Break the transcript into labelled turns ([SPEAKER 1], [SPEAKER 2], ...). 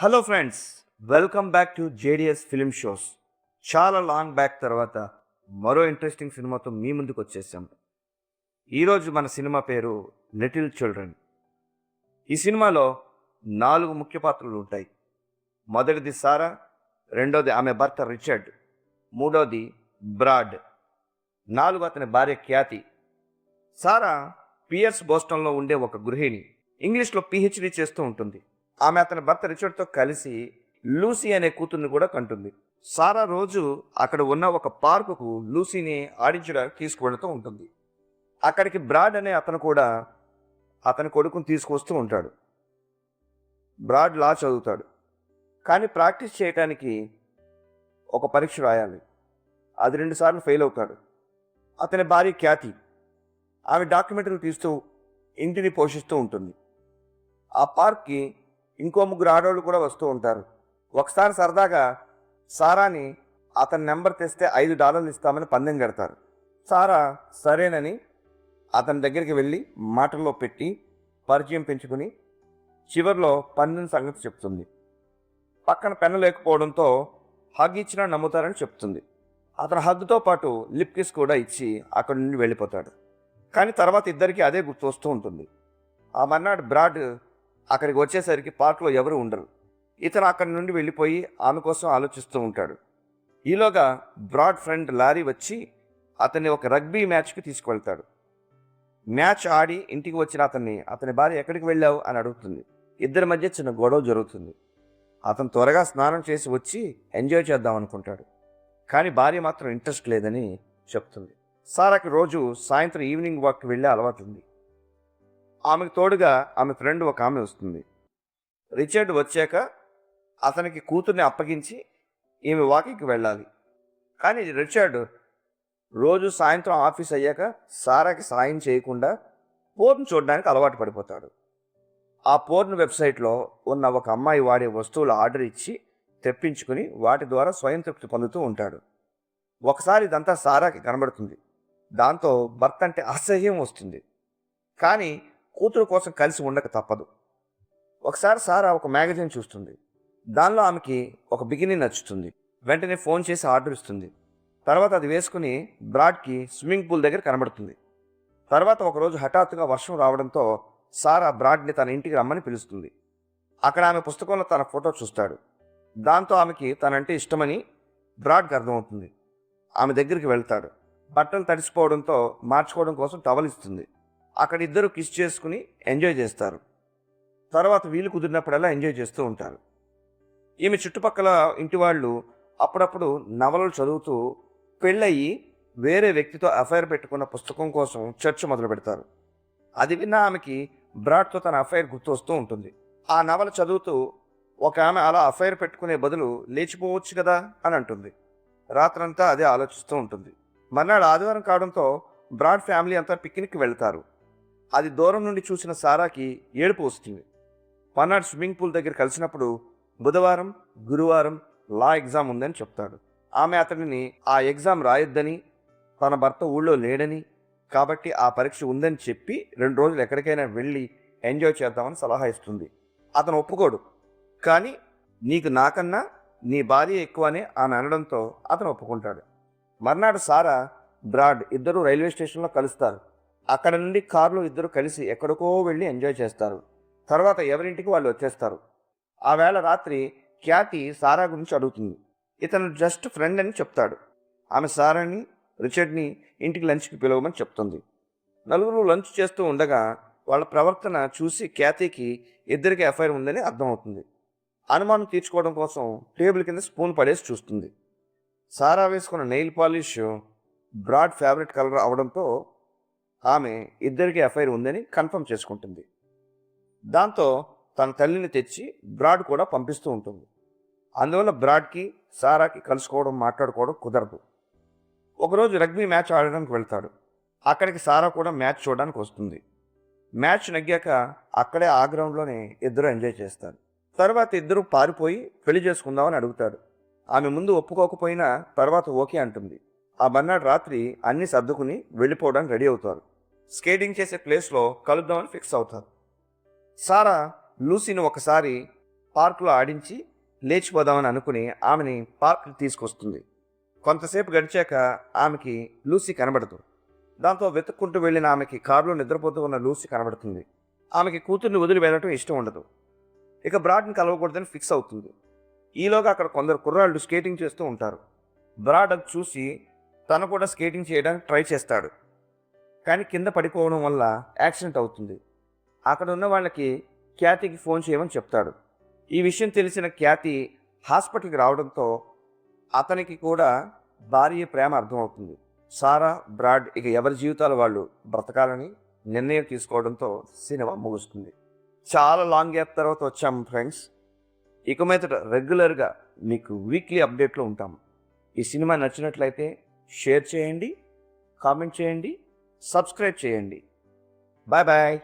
[SPEAKER 1] Hello friends welcome back to JDS film shows చాలా long back తర్వాత మరో interesting సినిమాతో మీ ముందుకు వచ్చేసాం. ఈరోజు మన సినిమా పేరు లిటిల్ చిల్డ్రన్ ఈ సినిమాలో నాలుగు ముఖ్య పాత్రలు ఉంటాయి. మొదటిది సారా రెండోది ఆమె భర్త రిచర్డ్ మూడోది బ్రాడ్ నాలుగు అతని భార్య ఖ్యాతి సారా పియర్స్ బోస్టన్లో ఉండే ఒక గృహిణి. ఇంగ్లీష్లో పిహెచ్డి చేస్తూ ఉంటుంది. ఆమె అతని భర్త రిచర్డ్తో కలిసి లూసీ అనే కూతుర్ని కూడా కంటుంది. సారా రోజు అక్కడ ఉన్న ఒక పార్కుకు లూసీని ఆడించడానికి తీసుకువెళ్తూ ఉంటుంది. అక్కడికి బ్రాడ్ అనే అతను కూడా అతని కొడుకుని తీసుకొస్తూ ఉంటాడు. బ్రాడ్ లా చదువుతాడు. కానీ ప్రాక్టీస్ చేయటానికి ఒక పరీక్ష రాయాలి. అది రెండుసార్లు ఫెయిల్ అవుతాడు. అతని భార్య ఖ్యాతి ఆమె డాక్యుమెంటరీ తీస్తూ ఇంటిని పోషిస్తూ ఉంటుంది. ఆ పార్క్కి ఇంకో ముగ్గురు ఆడవాళ్ళు కూడా వస్తూ ఉంటారు. ఒకసారి సరదాగా సారాని అతని నెంబర్ తెస్తే ఐదు డాలర్లు ఇస్తామని పందెం కడతారు. సారా సరేనని అతని దగ్గరికి వెళ్ళి మాటల్లో పెట్టి పరిచయం పెంచుకుని చివర్లో పందెం సంగతి చెప్తుంది. పక్కన పెన్ను లేకపోవడంతో హగ్ ఇచ్చినా నమ్ముతారని చెప్తుంది. అతను హగ్తో పాటు లిప్ కిస్ కూడా ఇచ్చి అక్కడి నుండి వెళ్ళిపోతాడు. కానీ తర్వాత ఇద్దరికి అదే గుర్తు వస్తూ ఉంటుంది. ఆ మర్నాడు బ్రాడ్ అక్కడికి వచ్చేసరికి పార్క్లో ఎవరు ఉండరు. ఇతను అక్కడి నుండి వెళ్ళిపోయి ఆమె కోసం ఆలోచిస్తూ ఉంటాడు. ఈలోగా బ్రాడ్ ఫ్రెండ్ లారీ వచ్చి అతన్ని ఒక రగ్బీ మ్యాచ్కి తీసుకువెళ్తాడు. మ్యాచ్ ఆడి ఇంటికి వచ్చిన అతన్ని అతని భార్య ఎక్కడికి వెళ్ళావు? అని అడుగుతుంది. ఇద్దరి మధ్య చిన్న గొడవ జరుగుతుంది. అతను త్వరగా స్నానం చేసి వచ్చి ఎంజాయ్ చేద్దాం అనుకుంటాడు. కానీ భార్య మాత్రం ఇంట్రెస్ట్ లేదని చెప్తుంది. సారాకి రోజు సాయంత్రం ఈవినింగ్ వాక్కి వెళ్ళే అలవాటు ఉంది. ఆమెకు తోడుగా ఆమె ఫ్రెండ్ ఒక ఆమె వస్తుంది. రిచర్డ్ వచ్చాక అతనికి కూతుర్ని అప్పగించి ఈమె వాకింగ్కి వెళ్ళాలి. కానీ రిచర్డ్ రోజు సాయంత్రం ఆఫీస్ అయ్యాక సారాకి సాయం చేయకుండా పోర్న్ చూడడానికి అలవాటు పడిపోతాడు. ఆ పోర్న్ వెబ్సైట్లో ఉన్న ఒక అమ్మాయి వాడే వస్తువులు ఆర్డర్ ఇచ్చి తెప్పించుకుని వాటి ద్వారా స్వయం తృప్తి పొందుతూ ఉంటాడు. ఒకసారి ఇదంతా సారాకి కనబడుతుంది. దాంతో భర్త అంటే అసహ్యం వస్తుంది. కానీ కూతురు కోసం కలిసి ఉండక తప్పదు. ఒకసారి సారా ఒక మ్యాగజైన్ చూస్తుంది. దానిలో ఆమెకి ఒక బిగిని నచ్చుతుంది. వెంటనే ఫోన్ చేసి ఆర్డర్ ఇస్తుంది. తర్వాత అది వేసుకుని బ్రాడ్కి స్విమ్మింగ్ పూల్ దగ్గర కనబడుతుంది. తర్వాత ఒకరోజు హఠాత్తుగా వర్షం రావడంతో సారా బ్రాడ్ని తన ఇంటికి రమ్మని పిలుస్తుంది. అక్కడ ఆమె పుస్తకంలో తన ఫోటో చూస్తాడు. దాంతో ఆమెకి తనంటే ఇష్టమని బ్రాడ్కి అర్థమవుతుంది. ఆమె దగ్గరికి వెళ్తాడు. బట్టలు తడిసిపోవడంతో మార్చుకోవడం కోసం టవల్ ఇస్తుంది. అక్కడ ఇద్దరు కిస్ చేసుకుని ఎంజాయ్ చేస్తారు. తర్వాత వీలు కుదిరినప్పుడల్లా ఎంజాయ్ చేస్తూ ఉంటారు. ఈమె చుట్టుపక్కల ఇంటి వాళ్ళు అప్పుడప్పుడు నవలలు చదువుతూ పెళ్ళయి వేరే వ్యక్తితో అఫైర్ పెట్టుకున్న పుస్తకం కోసం చర్చ మొదలు పెడతారు. అది విన్న ఆమెకి బ్రాడ్తో తన అఫైర్ గుర్తొస్తూ ఉంటుంది. ఆ నవల చదువుతూ ఒక ఆమె అలా అఫైర్ పెట్టుకునే బదులు లేచిపోవచ్చు కదా అని అంటుంది. రాత్రంతా అదే ఆలోచిస్తూ ఉంటుంది. మర్నాడు ఆదివారం కావడంతో బ్రాడ్ ఫ్యామిలీ అంతా పిక్నిక్కి వెళ్తారు. అది దూరం నుండి చూసిన సారాకి ఏడుపు వస్తుంది. పన్నాడ్ స్విమ్మింగ్ పూల్ దగ్గర కలిసినప్పుడు బుధవారం గురువారం లా ఎగ్జామ్ ఉందని చెప్తాడు. ఆమె అతడిని ఆ ఎగ్జామ్ రాయొద్దని తన భర్త ఊళ్ళో లేడని కాబట్టి ఆ పరీక్ష ఉందని చెప్పి రెండు రోజులు ఎక్కడికైనా వెళ్ళి ఎంజాయ్ చేద్దామని సలహా ఇస్తుంది. అతను ఒప్పుకోడు. కానీ నీకు నాకన్నా నీ భార్య ఎక్కువనే ఆమె అనడంతో అతను ఒప్పుకుంటాడు. మర్నాడు సారా బ్రాడ్ ఇద్దరు రైల్వే స్టేషన్లో కలుస్తారు. అక్కడ నుండి కారులో ఇద్దరు కలిసి ఎక్కడికో వెళ్ళి ఎంజాయ్ చేస్తారు. తర్వాత ఎవరింటికి వాళ్ళు వచ్చేస్తారు. ఆ వేళ రాత్రి ఖ్యాతి సారా గురించి అడుగుతుంది. ఇతను జస్ట్ ఫ్రెండ్ అని చెప్తాడు. ఆమె సారాని రిచర్డ్ని ఇంటికి లంచ్కి పిలవమని చెప్తుంది. నలుగురు లంచ్ చేస్తూ ఉండగా వాళ్ళ ప్రవర్తన చూసి ఖ్యాతికి ఇద్దరికి ఎఫ్ఐఆర్ ఉందని అర్థమవుతుంది. అనుమానం తీర్చుకోవడం కోసం టేబుల్ కింద స్పూన్ పడేసి చూస్తుంది. సారా వేసుకున్న nail polish Brad favourite colour అవడంతో ఆమె ఇద్దరికి ఎఫ్ఐఆర్ ఉందని కన్ఫర్మ్ చేసుకుంటుంది. దాంతో తన తల్లిని తెచ్చి బ్రాడ్ కూడా పంపిస్తూ ఉంటుంది. అందువల్ల బ్రాడ్కి సారాకి కలుసుకోవడం మాట్లాడుకోవడం కుదరదు. ఒకరోజు రగ్బీ మ్యాచ్ ఆడడానికి వెళ్తాడు. అక్కడికి సారా కూడా మ్యాచ్ చూడడానికి వస్తుంది. మ్యాచ్ నగ్గాక అక్కడే ఆ గ్రౌండ్లోనే ఇద్దరు ఎంజాయ్ చేస్తారు. తర్వాత ఇద్దరు పారిపోయి పెళ్ళి చేసుకుందామని అడుగుతాడు. ఆమె ముందు ఒప్పుకోకపోయినా తర్వాత ఓకే అంటుంది. ఆ మర్నాడు రాత్రి అన్ని సర్దుకుని వెళ్ళిపోవడానికి రెడీ అవుతారు. స్కేటింగ్ చేసే ప్లేస్లో కలుద్దామని ఫిక్స్ అవుతారు. సారా లూసీని ఒకసారి పార్కులో ఆడించి లేచిపోదామని అనుకుని ఆమెని పార్క్కి తీసుకొస్తుంది. కొంతసేపు గడిచాక ఆమెకి లూసీ కనబడదు. దాంతో వెతుక్కుంటూ వెళ్ళిన ఆమెకి కారులో నిద్రపోతూ ఉన్న లూసీ కనబడుతుంది. ఆమెకి కూతుర్ని వదిలి వెళ్ళటం ఇష్టం ఉండదు. ఇక బ్రాడ్ని కలవకూడదని ఫిక్స్ అవుతుంది. ఈలోగా అక్కడ కొందరు కుర్రాళ్ళు స్కేటింగ్ చేస్తూ ఉంటారు. బ్రాడ్ అది చూసి తను కూడా స్కేటింగ్ చేయడానికి ట్రై చేస్తాడు. కానీ కింద పడిపోవడం వల్ల యాక్సిడెంట్ అవుతుంది. అక్కడ ఉన్న వాళ్ళకి ఖ్యాతికి ఫోన్ చేయమని చెప్తాడు. ఈ విషయం తెలిసిన ఖ్యాతి హాస్పిటల్కి రావడంతో అతనికి కూడా భార్య ప్రేమ అర్థమవుతుంది. సారా బ్రాడ్ ఇక ఎవరి జీవితాలు వాళ్ళు బ్రతకాలని నిర్ణయం తీసుకోవడంతో సినిమా ముగుస్తుంది. చాలా లాంగ్ గ్యాప్ తర్వాత వచ్చాము ఫ్రెండ్స్. ఇక మీదట రెగ్యులర్గా మీకు వీక్లీ అప్డేట్లో ఉంటాం. ఈ సినిమా నచ్చినట్లయితే షేర్ చేయండి కామెంట్ చేయండి సబ్స్క్రైబ్ చేయండి. Bye bye.